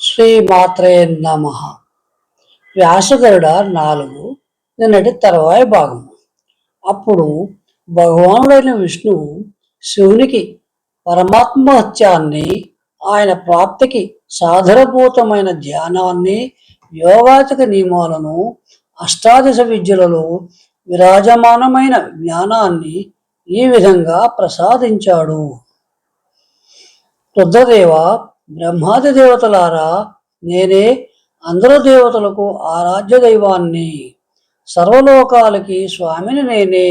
శ్రీ మాత్రే నమ. వ్యాసగరుడ నాలుగు నిన్నటి తర్వాయి భాగం. అప్పుడు భగవానుడైన విష్ణువు శివునికి పరమాత్మహత్యాన్ని ఆయన ప్రాప్తికి సాధనభూతమైన ధ్యానాన్ని యోగాచక నియమాలను అష్టాదశ విద్యలలో విరాజమానమైన జ్ఞానాన్ని ఈ విధంగా ప్రసాదించాడు. రుద్రదేవ బ్రహ్మాది దేవతలారా నేనే అందరు దేవతలకు ఆరాధ్య దైవాన్ని. సర్వలోకాలకి స్వామిని నేనే.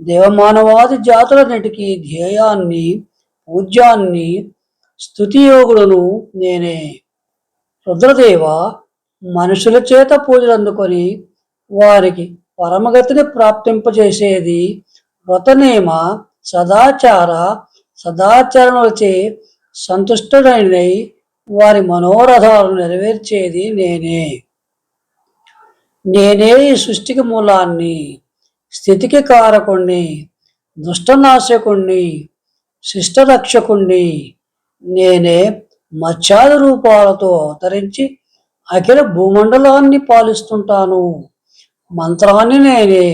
దేవమానవాది జాతులన్నిటికీ ధ్యేయాన్ని పూజ్యాన్ని స్థుతియోగులను నేనే. రుద్రదేవ మనుషుల చేత పూజలు అందుకొని వారికి పరమగతిని ప్రాప్తింపజేసేది వ్రతనేమ సదాచార సదాచరణలచే సంతుష్టుడైనై వారి మనోరథాలను నెరవేర్చేది నేనే. నేనే ఈ సృష్టికి మూలాన్ని స్థితికి కారకుణ్ణి దుష్టనాశకుణ్ణి శిష్టరక్షకుణ్ణి నేనే మత్స్యాది రూపాలతో అవతరించి అఖిల భూమండలాన్ని పాలిస్తుంటాను. మంత్రాన్ని నేనే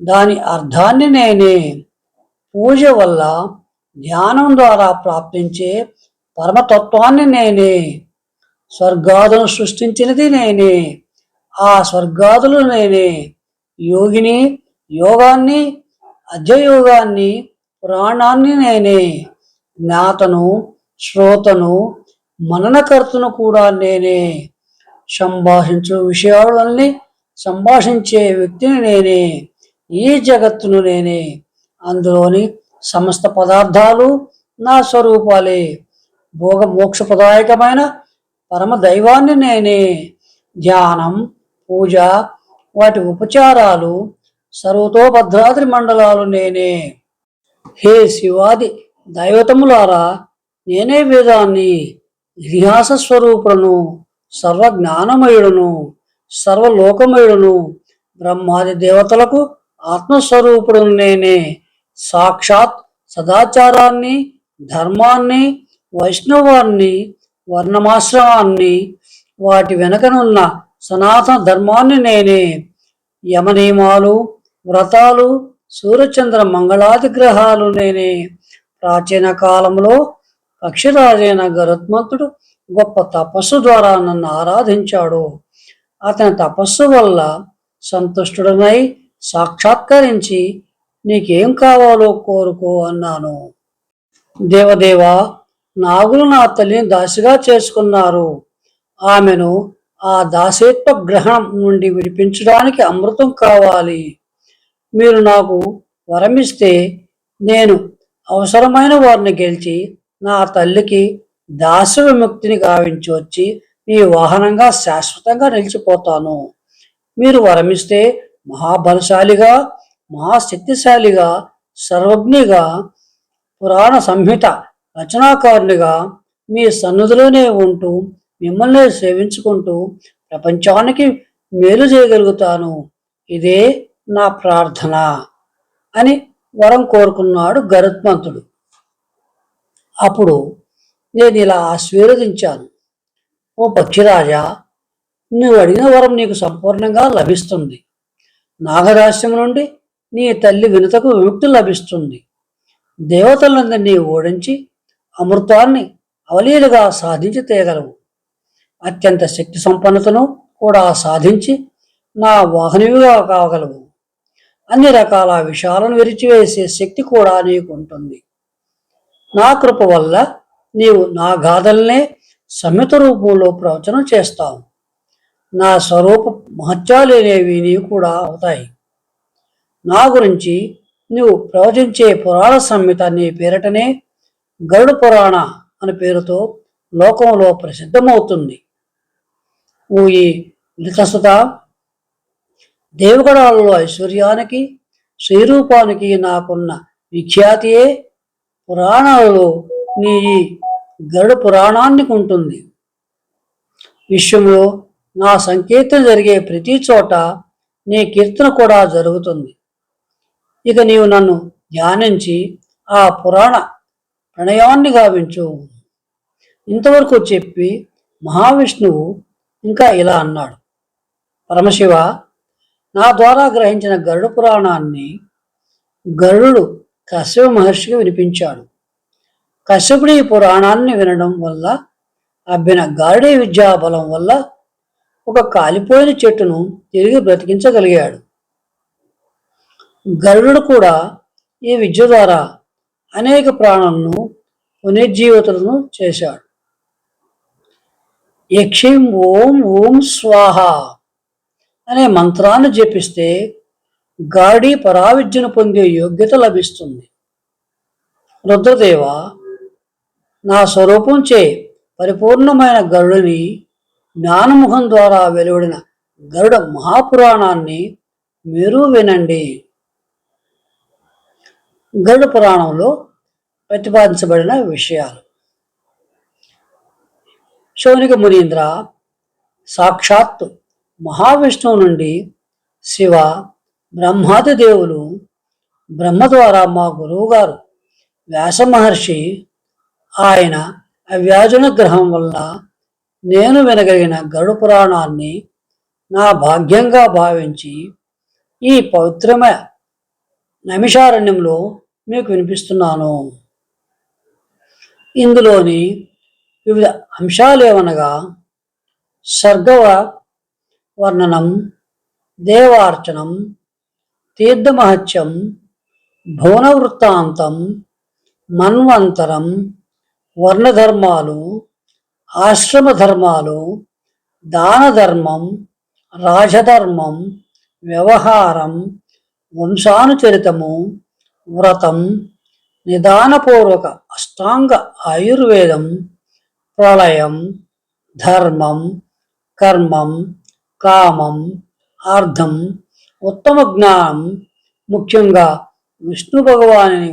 దాని అర్థాన్ని నేనే. పూజ వల్ల ధ్యానం ద్వారా ప్రాప్తించే పరమతత్వాన్ని నేనే. స్వర్గాదులను సృష్టించినది నేనే. ఆ స్వర్గాదులు నేనే. యోగిని యోగాన్ని అధ్యయోగాన్ని పురాణాన్ని నేనే. జ్ఞాతను శ్రోతను మననకర్తను కూడా నేనే. సంభాషించు విషయాలన్నీ సంభాషించే వ్యక్తిని నేనే ఈ జగత్తును నేనే. అందులోని సమస్త పదార్థాలు నా స్వరూపాలే. భోగ మోక్షప్రదాయకమైన పరమ దైవాన్ని నేనే. ధ్యానం పూజ వాటి ఉపచారాలు సర్వతోభద్రాద్రి మండలాలు నేనే. హే శివాది దైవతములారా నేనే వేదాన్ని ఇతిహాస స్వరూపులను సర్వజ్ఞానమయుడును. సర్వలోకమయుడును బ్రహ్మాది దేవతలకు ఆత్మస్వరూపుడు నేనే సాక్షాత్ సదాచారాన్ని ధర్మాన్ని వైష్ణవాన్ని వర్ణమాశ్రమాన్ని వాటి వెనకనున్న సనాతన ధర్మాన్ని నేనే. యమనియమాలు వ్రతాలు సూర్యచంద్ర మంగళాది గ్రహాలు నేనే. ప్రాచీన కాలంలో పక్షిరాజైన గరుత్మంతుడు గొప్ప తపస్సు ద్వారా నన్ను ఆరాధించాడు. అతని తపస్సు వల్ల సంతుష్టుడనై సాక్షాత్కరించి నీకేం కావాలో కోరుకో అన్నాను. దేవదేవ నాగులు నా తల్లిని దాసిగా చేసుకున్నారు. ఆమెను ఆ దాసేత్వ గ్రహణం నుండి విడిపించడానికి అమృతం కావాలి. మీరు నాకు వరమిస్తే నేను అవసరమైన వారిని గెలిచి నా తల్లికి దాస విముక్తిని గావించి వచ్చి మీ వాహనంగా శాశ్వతంగా నిలిచిపోతాను. మీరు వరమిస్తే మహాబలశాలిగా మహాశక్తిశాలిగా సర్వజ్ఞిగా పురాణ సంహిత రచనాకారునిగా మీ సన్నిధిలోనే ఉంటూ మిమ్మల్ని సేవించుకుంటూ ప్రపంచానికి మేలు చేయగలుగుతాను. ఇదే నా ప్రార్థన అని వరం కోరుకున్నాడు గరుత్మంతుడు. అప్పుడు నేను ఇలా ఆశీర్వదించాను. ఓ పక్షిరాజా నువ్వు అడిగిన వరం నీకు సంపూర్ణంగా లభిస్తుంది. నాగరాశ్యం నుండి నీ తల్లి వినతకు విముక్తి లభిస్తుంది. దేవతలందరినీ ఓడించి అమృతాన్ని అవలీలుగా సాధించి తేగలవు. అత్యంత శక్తి సంపన్నతను కూడా సాధించి నా వాహనవిగా కాగలవు. అన్ని రకాల విషయాలను విరిచివేసే శక్తి కూడా నీకు ఉంటుంది నా కృప వల్ల నీవు నా గాథల్నే సమిత రూపంలో ప్రవచనం చేస్తావు నా స్వరూప మహత్యాలనేవి నీవు కూడా అవుతాయి. నా గురించి నువ్వు ప్రవచించే పురాణ సంహిత నీ పేరటనే గరుడు పురాణ అనే పేరుతో లోకంలో ప్రసిద్ధమవుతుంది. ఊయి ఈ లితసుత దేవగడాలలో ఐశ్వర్యానికి శ్రీరూపానికి నాకున్న విఖ్యాతియే పురాణాలలో నీ ఈ గరుడ పురాణానికి ఉంటుంది విశ్వంలో నా సంకీర్తన జరిగే ప్రతి చోట నీ కీర్తన కూడా జరుగుతుంది. ఇక నీవు నన్ను ధ్యానించి ఆ పురాణ ప్రణయాన్ని గావించు. ఇంతవరకు చెప్పి మహావిష్ణువు ఇంకా ఇలా అన్నాడు. పరమశివ నా ద్వారా గ్రహించిన గరుడ పురాణాన్ని గరుడు కశ్యప మహర్షికి వినిపించాడు. కశ్యపుడి పురాణాన్ని వినడం వల్ల అబ్బిన గారుడి విద్యా బలం వల్ల ఒక కాలిపోయిన చెట్టును తిరిగి బ్రతికించగలిగాడు. గరుడు కూడా ఈ విద్య ద్వారా అనేక ప్రాణులను పునర్జీవితులను చేశాడు. యక్షిం ఓం ఓం స్వాహ అనే మంత్రాన్ని జపిస్తే గాడి పరావిద్యను పొందే యోగ్యత లభిస్తుంది. రుద్రదేవ నా స్వరూపంచే పరిపూర్ణమైన గరుడిని జ్ఞానముఖం ద్వారా వెలువడిన గరుడ మహాపురాణాన్ని మీరు వినండి. గరుడ పురాణంలో ప్రతిపాదించబడిన విషయాలు. శౌనిక మునీంద్ర సాక్షాత్తు మహావిష్ణువు నుండి శివ బ్రహ్మాది దేవులు బ్రహ్మ ద్వారా మా గురువుగారు వ్యాస మహర్షి ఆయన వ్యాజనుగ్రహం వల్ల నేను వినగలిగిన గరుడు పురాణాన్ని నా భాగ్యంగా భావించి ఈ పవిత్రమైన నమిషారణ్యంలో మీకు వినిపిస్తున్నాను. ఇందులోని వివిధ అంశాలు ఏమనగా సర్గవ వర్ణనం దేవార్చనం తీర్థమహత్యం భువనవృత్తాంతం మన్వంతరం వర్ణధర్మాలు ఆశ్రమ ధర్మాలు దాన ధర్మం రాజధర్మం వ్యవహారం వంశానుచరితము వ్రతం నిదానపూర్వక అష్టాంగ ఆయుర్వేదం ప్రళయం ధర్మం కర్మం కామం అర్థం ఉత్తమ జ్ఞానం ముఖ్యంగా విష్ణు భగవాని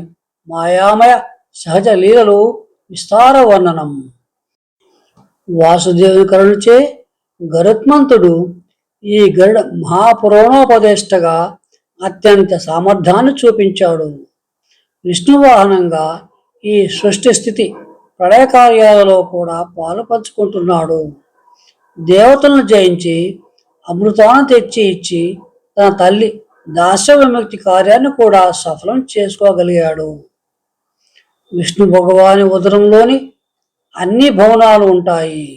మాయామయ సహజ లీలలు విస్తార వర్ణనం వాసుదేవుని కరుణచే గరుత్మంతుడు ఈ గరుడ మహాపురాణోపదేష్టగా అత్యంత సామర్థ్యాన్ని చూపించాడు. విష్ణువాహనంగా ఈ సృష్టి స్థితి ప్రళయ కార్యాలలో కూడా పాలు పంచుకుంటున్నాడు. దేవతలను జయించి అమృతాన్ని తెచ్చి ఇచ్చి తన తల్లి దాస్య విముక్తి కార్యాన్ని కూడా సఫలం చేసుకోగలిగాడు. విష్ణు భగవాని ఉదరంలోని అన్ని భవనాలు ఉంటాయి.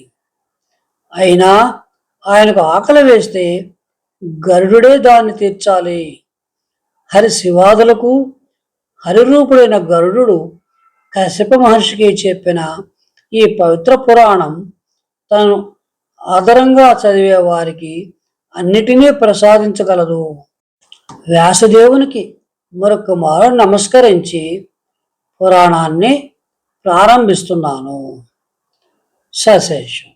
అయినా ఆయనకు ఆకలి వేస్తే గరుడే దాన్ని తీర్చాలి. హరి శివాదులకు హరిరూపుడైన గరుడు కశ్యప మహర్షికి చెప్పిన ఈ పవిత్ర పురాణం తను ఆదరంగా చదివే వారికి అన్నిటినీ ప్రసాదించగలదు. వ్యాసదేవునికి మరొక మారు నమస్కరించి పురాణాన్ని ప్రారంభిస్తున్నాను. సశేషం